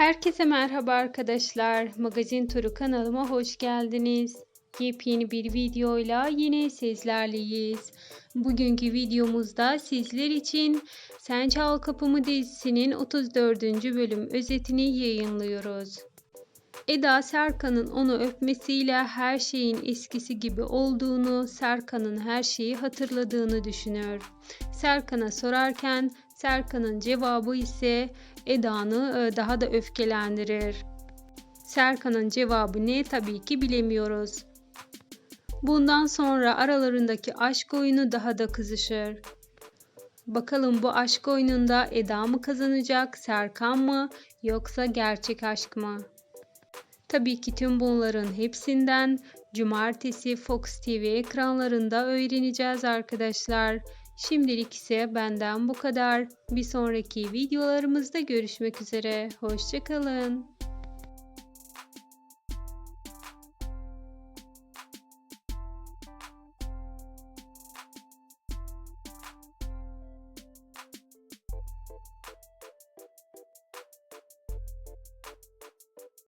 Herkese merhaba arkadaşlar. Magazin Turu kanalıma hoş geldiniz. Yepyeni bir videoyla yine sizlerleyiz. Bugünkü videomuzda sizler için Sen Çal Kapımı dizisinin 34. bölüm özetini yayınlıyoruz. Eda Serkan'ın onu öpmesiyle her şeyin eskisi gibi olduğunu, Serkan'ın her şeyi hatırladığını düşünür. Serkan'a sorarken Serkan'ın cevabı ise Eda'nı e, daha da öfkelendirir. Serkan'ın cevabı ne tabii ki bilemiyoruz. Bundan sonra aralarındaki aşk oyunu daha da kızışır. Bakalım bu aşk oyununda Eda mı kazanacak, Serkan mı yoksa gerçek aşk mı? Tabii ki tüm bunların hepsinden cumartesi Fox TV ekranlarında öğreneceğiz arkadaşlar. Şimdilik ise benden bu kadar. Bir sonraki videolarımızda görüşmek üzere. Hoşçakalın.